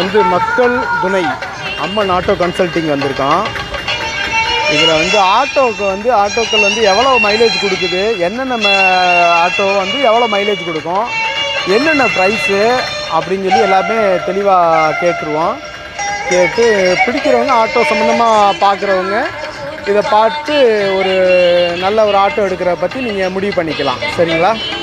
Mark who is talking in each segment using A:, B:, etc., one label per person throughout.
A: வந்து மக்கள் துணை. அம்மன் ஆட்டோ கன்சல்ட்டிங் வந்திருக்கான். இதில் வந்து ஆட்டோவுக்கு வந்து ஆட்டோக்கள் வந்து எவ்வளோ மைலேஜ் கொடுக்குது? என்னென்ன ம- ஆட்டோ வந்து எவ்வளோ மைலேஜ் கொடுக்கும்? என்னென்ன ப்ரைஸு அப்படின்னு சொல்லி எல்லாமே தெளிவாக கேட்டுருவோம். கேட்டு பிடிக்கிறவங்க ஆட்டோ சம்மந்தமாக பார்க்குறவங்க இதை பார்த்து ஒரு நல்ல ஒரு ஆட்டோ எடுக்கிற பற்றி நீங்கள் முடிவு பண்ணிக்கலாம். சரிங்களா?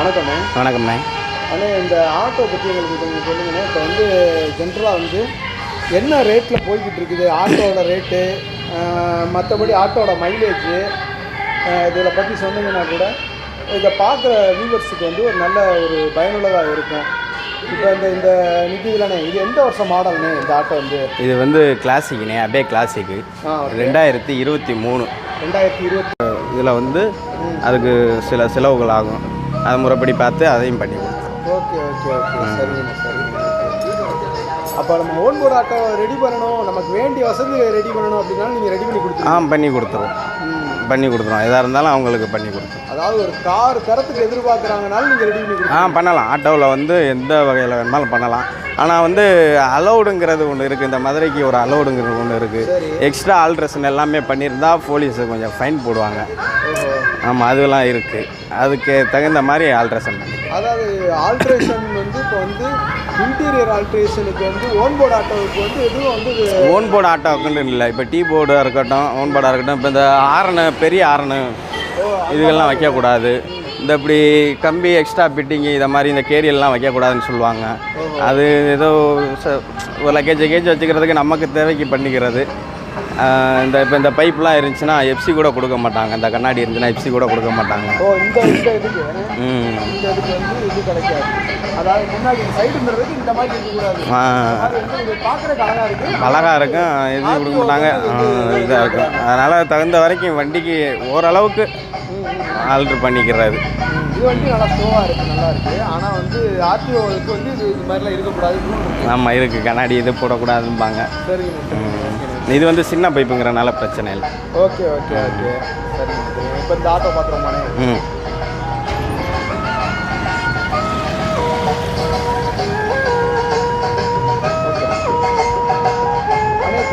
A: வணக்கம்ண்ணே.
B: வணக்கம்ண்ணே.
A: அண்ணே இந்த ஆட்டோ பற்றி எங்களுக்கு கொஞ்சம் சொல்லுங்கண்ணே. இப்போ வந்து ஜென்ரலாக வந்து என்ன ரேட்டில் போய்கிட்டு இருக்குது ஆட்டோவோட ரேட்டு மற்றபடி ஆட்டோட மைலேஜு இதில் பற்றி சொன்னீங்கன்னா கூட இதை பார்க்குற வியூவர்ஸுக்கு வந்து ஒரு நல்ல ஒரு பயனுள்ளதாக இருக்கும். இப்போ இந்த இந்த நிற்கிதுலண்ணே இது எந்த வருஷம் மாடல்ண்ணே இந்த ஆட்டோ வந்து?
B: இது வந்து கிளாசிக்ண்ணே அப்படியே கிளாசிக்கு ரெண்டாயிரத்தி இருபத்தி மூணு.
A: ரெண்டாயிரத்தி இருபத்தி
B: இதில் வந்து அதுக்கு சில செலவுகள் ஆகும். அது முறைப்படி பார்த்து அதையும் பண்ணி கொடுத்துருவோம்
A: ஓகே ஓகே ஓகே. அப்போ நம்ம ஓன் போர்டு ஆட்டோ ரெடி பண்ணணும். நமக்கு வேண்டிய வசதி ரெடி பண்ணணும் அப்படின்னாலும் நீங்கள் ரெடி பண்ணி
B: ஆ
A: கொடுத்துருங்க
B: பண்ணி கொடுத்துருவோம். பண்ணி கொடுத்துருவோம். எதாக இருந்தாலும் அவங்களுக்கு பண்ணி கொடுத்துருவோம்.
A: அதாவது ஒரு கார் தரத்துக்கு எதிர்பார்க்குறாங்கனாலும் நீங்கள் ரெடி பண்ணி
B: ஆ
A: கொடுத்துருங்க
B: பண்ணலாம். ஆட்டோவில் வந்து எந்த வகையில் வேணுமாலும் பண்ணலாம். ஆனால் வந்து அலௌடுங்கிறது ஒன்று இருக்குது இந்த மதுரைக்கு ஒரு அலௌடுங்கிறது ஒன்று இருக்குது எக்ஸ்ட்ரா ஆல்ட்ரேஷன் எல்லாமே பண்ணியிருந்தா போலீஸு கொஞ்சம் ஃபைன் போடுவாங்க. ஆமாம் அதெல்லாம் இருக்குது அதுக்கு தகுந்த மாதிரி ஆல்ட்ரேஷன்
A: அதாவது ஆல்ட்ரேஷன் வந்து இப்போ வந்து இன்டீரியர் ஆல்ட்ரேஷனுக்கு வந்து ஓன் போர்டு ஆட்டோவுக்கு வந்து எதுவும் வந்து
B: ஓன் போர்டு ஆட்டோக்குன்னு இல்லை. இப்போ டீ போர்டாக இருக்கட்டும் ஓன் போர்டாக இருக்கட்டும் இப்போ இந்த ஆரனு பெரிய ஆரனு இதுகள்லாம் வைக்கக்கூடாது. இந்த இப்படி கம்பி எக்ஸ்ட்ரா பிட்டிங்கு இதை மாதிரி இந்த கேரியெல்லாம் வைக்கக்கூடாதுன்னு சொல்லுவாங்க. அது ஏதோ ஒரு லக்கேஜ் கேஜ் வச்சுக்கிறதுக்கு நமக்கு தேவைக்கு பண்ணிக்கிறது. இந்த இப்போ இந்த பைப்லாம் இருந்துச்சுன்னா எஃப்சி கூட கொடுக்க மாட்டாங்க. இந்த கண்ணாடி இருந்துச்சுன்னா எஃப்சி கூட கொடுக்க மாட்டாங்க.
A: ஓ இந்த இந்த இதுக்கு?
B: ம்.
A: இந்த இதுக்கு வந்து இது கிடைக்காது. அதாவது முன்னாடி சைடு மிரருக்கு இந்த மாதிரி இருக்கக்கூடாது.
B: ஆ,
A: அது வந்து இது பார்க்குறதுக்கு அழகாக
B: இருக்கும். இது கொடுக்க மாட்டாங்க. இதாக இருக்கும். அதனால் தகுந்த வரைக்கும் வண்டிக்கு ஓரளவுக்கு ஆல்ட்ரு பண்ணிக்கிறது.
A: இது வந்து நல்லா ஸ்லோவாக இருக்குது நல்லா இருக்குது ஆனால் வந்து ஆர்டிஓவுக்கு வந்து இது இது மாதிரிலாம் இருக்கக்கூடாது
B: ஆமாம் இருக்குது கண்ணாடி இது போடக்கூடாதும்பாங்க.
A: சரிங்க.
B: இது வந்து சின்ன பைப்புங்கிறனால பிரச்சனை இல்லை.
A: Okay okay okay. சரிங்க இப்போ இந்த ஆட்டோ பார்க்குறோமானே
B: ம்.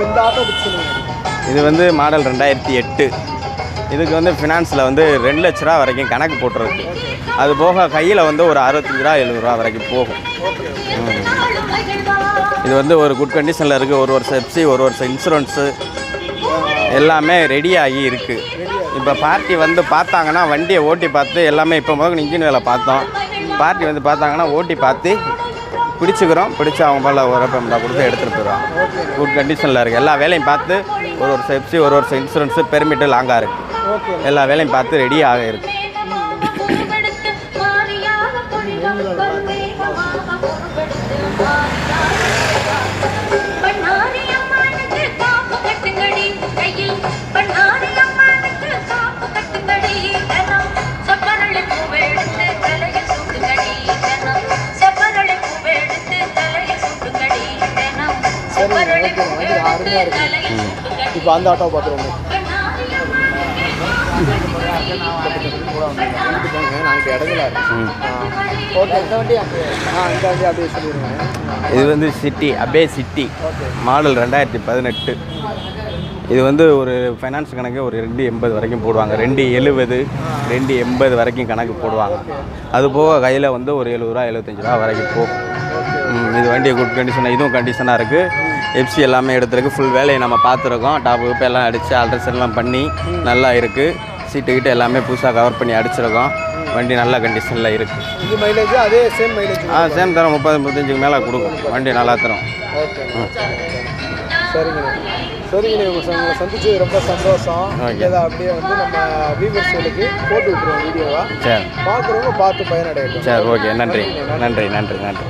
A: இந்த ஆட்டோ
B: இது வந்து மாடல் ரெண்டாயிரத்தி எட்டு. இதுக்கு வந்து ஃபினான்ஸில் வந்து ரெண்டு லட்ச ரூபா வரைக்கும் கணக்கு போட்டுருக்கு. அது போக கையில் வந்து ஒரு அறுபத்தஞ்சு ரூபா எழுபது ரூபா வரைக்கும் போகும். இது வந்து ஒரு குட் கண்டிஷனில் இருக்குது ஒரு வருஷம் எஃப்சி ஒரு வருஷம் இன்சூரன்ஸு எல்லாமே ரெடி ஆகி இருக்குது இப்போ பார்ட்டி வந்து பார்த்தாங்கன்னா வண்டியை ஓட்டி பார்த்து எல்லாமே இப்போ முதல்ல இன்ஜின் வேலை பார்த்தோம். பார்ட்டி வந்து பார்த்தாங்கன்னா ஓட்டி பார்த்து பிடிச்சிக்கிறோம். பிடிச்சி அவங்க போல் ஒரு பேமெண்ட்டாக கொடுத்து எடுத்துகிட்டு போயிடுவாங்க குட் கண்டிஷனில் இருக்குது எல்லா வேலையும் பார்த்து ஒரு வருஷம் எஃப்சி ஒரு வருஷம் இன்சூரன்ஸு பெர்மிட்டு லாங்காக இருக்குது எல்லா வேலையும் பார்த்து ரெடி ஆக இருக்குது
A: இப்போ அந்த ஆட்டோ பார்க்குறோங்க நாங்கள் இடத்துல
B: ம்
A: ஓகே இந்த வண்டி ஆ இந்த வண்டி அப்படியே சொல்லிடுங்க.
B: இது வந்து சிட்டி அபே சிட்டி மாடல் ரெண்டாயிரத்தி பதினெட்டு. இது வந்து ஒரு ஃபைனான்ஸ் கணக்கு ஒரு ரெண்டு எண்பது வரைக்கும் போடுவாங்க. ரெண்டு எழுபது ரெண்டு எண்பது வரைக்கும் கணக்கு போடுவாங்க. அது போக கையில் வந்து ஒரு எழுபது ரூபா எழுபத்தஞ்சு ரூபா வரைக்கும் போகும் இது வண்டி குட் கண்டிஷன் இதுவும் கண்டிஷனாக இருக்குது எஃப்சி எல்லாமே எடுத்துருக்கு. ஃபுல் வேலையை நம்ம பார்த்துருக்கோம். டாப் இப்போ எல்லாம் அடித்து ஆல்ட்ரேஷன்லாம் பண்ணி நல்லா இருக்குது சீட்டு கிட்ட எல்லாமே புதுசாக கவர் பண்ணி அடிச்சிருக்கோம். வண்டி நல்ல கண்டிஷனில் இருக்குது
A: இது மைலேஜ் அதே சேம் மைலேஜ்
B: ஆ சேம் தரம். முப்பது முப்பத்தஞ்சுக்கு மேலே கொடுக்கும். வண்டி நல்லா தரும்.
A: ஓகே. சரிங்கண்ணே சரிங்கண்ணே உங்க ச- உங்களை சந்திச்சது ரொம்ப சந்தோஷம். இதை அப்படியே வந்து நம்ம வியூவர்ஸ்களுக்கு போட்டு விட்டுருவோம் வீடியோவா
B: சரி.
A: பார்க்குறவங்க பார்த்து பயனடையட்டும்.
B: சரி ஓகே. நன்றி. நன்றி நன்றி நன்றி.